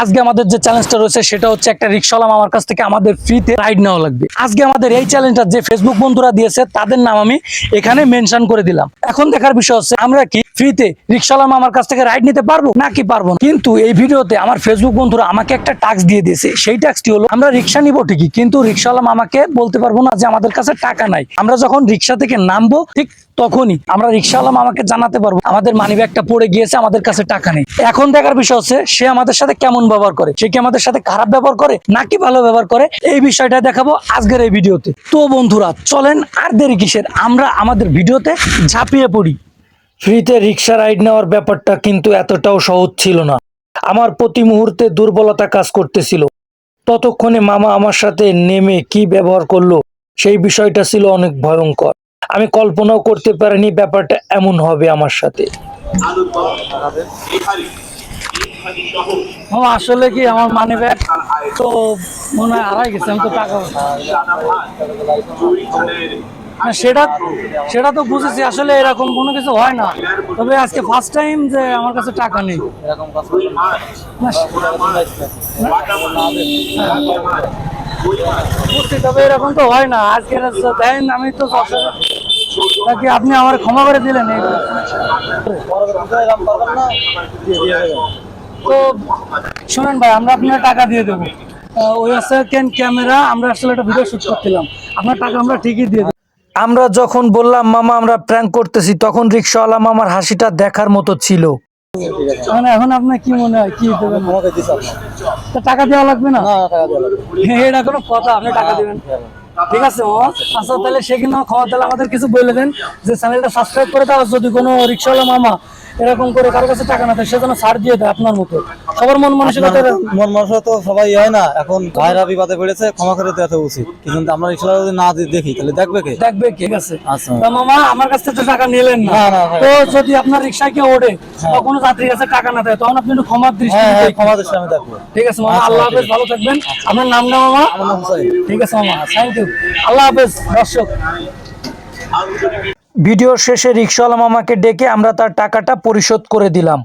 আজকে আমাদের যে চ্যালেঞ্জটা রয়েছে, সেটা হচ্ছে একটা রিক্সাওয়ালা আমার কাছ থেকে আমাদের ফ্রিতে রাইড নেওয়া লাগবে। আজকে আমাদের এই চ্যালেঞ্জটা যে ফেসবুক বন্ধুরা দিয়েছে, তাদের নাম আমি এখানে মেনশন করে দিলাম। এখন দেখার বিষয় হচ্ছে, আমরা কি ফ্রিতে রিক্সাওয়ালা আমার কাছ থেকে রাইড নিতে পারব? নাকি পারব কিন্তু এই ভিডিওতে আমার ফেসবুক বন্ধুরা আমাকে একটা টাস্ক দিয়ে দিয়েছে। সেই টাস্কটি হলো, আমরা রিক্সা নিবো ঠিকই, কিন্তু রিক্সাওয়ালা আমাকে বলতে পারব না যে আমাদের কাছে টাকা নাই। আমরা যখন রিক্সা থেকে নামবো, ঠিক তখনই আমরা রিক্সাওয়ালা আমাকে জানাতে পারব, আমাদের মানি ব্যাগটা পড়ে গিয়েছে, আমাদের কাছে টাকা নেই। এখন দেখার বিষয় হচ্ছে, সে আমাদের সাথে কেমন ব্যবহার করে? সে কি আমাদের সাথে খারাপ ব্যবহার করে, নাকি ভালো ব্যবহার করে? এই বিষয়টা দেখাবো আজকের এই ভিডিওতে। তো বন্ধুরা, চলেন আর দেরি কিসের? আমরা আমাদের ভিডিওতে ঝাঁপিয়ে পড়ি। ফ্রিতে রিক্সা রাইড নেওয়ার ব্যাপারটা কিন্তু এতটাও সহজ ছিল না। আমার প্রতি মুহূর্তে দুর্বলতা কাজ করতেছিল। ততক্ষণে মামা আমার সাথে নেমে কি ব্যবহার করল সেই বিষয়টা ছিল অনেক ভয়ঙ্কর। আমি কল্পনাও করতে পারিনি ব্যাপারটা এমন হবে আমার সাথে। ও আসলে কি আমার মানি ব্যাগ তো মনে হয় হারাই গেছে আমি তো টাকা সেটা সেটা তো বুঝেছি আসলে এরকম কোনো কিছু হয় না। তবে আজকে ফার্স্ট টাইম যে আমার কাছে টাকা নেই। বুঝছি তবে এরকম তো হয় না। আজকে দেন আমি তো নাকি আপনি আমার ক্ষমা করে দিলেন তো শোনেন ভাই আমরা আপনার টাকা দিয়ে দেবো। ওই সেকেন্ড ক্যামেরা আমরা আসলে একটা ভিডিও শুট করছিলাম। আপনার টাকা আমরা ঠিকই দিয়ে আমরা যখন বললাম মামা আমরা প্র্যাঙ্ক করতেছি তখন রিক্সাওয়ালা মামার হাসিটা দেখার মতো ছিল। মানে এখন আপনার কি মনে হয় কি দেবেন টাকা দেওয়া লাগবে না? না টাকা দেওয়া লাগবে হ্যাঁ, এটা কোনো কথা আপনি টাকা দেবেন। ঠিক আছে আচ্ছা তাহলে সেখানে ক্ষমা তাহলে আমাদের কিছু বলে দেন যে চ্যানেলটা সাবস্ক্রাইব করে দাও যদি কোনো রিক্সাওয়ালা মামা এরকম করে কারও কাছে টাকা না দেয় সেজন্য ছাড় দিয়ে দেয় আপনার মতো। সবার মন মানসিকতা মন মানুষ তো সবাই হয় না। এখন ভাইরা বিবাদে পড়েছে ক্ষমা করে দেওয়া উচিত। কিন্তু আমরা রিক্সা যদি না দেখি তাহলে দেখবে কে? দেখবে ঠিক আছে। আচ্ছা। মামা আমার কাছ থেকে টাকা নিলেন না। তো যদি আপনার রিক্সায় কেউ ওঠে বা কোনো যাত্রীর কাছে টাকা না দেয় তখন আপনি একটু ক্ষমার দৃষ্টি হ্যাঁ হ্যাঁ ক্ষমা দৃষ্টি আমি দেখব। ঠিক আছে মামা আল্লাহ হাফেজ ভালো থাকবেন। আপনার নাম না মামা? আমার নাম হুসাইন। ঠিক আছে মামা থ্যাংক ইউ আল্লাহ হাফেজ দর্শক। ভিডিওর শেষে রিক্সাওয়ালা মামাকে ডেকে আমরা তার টাকাটা পরিশোধ করে দিলাম।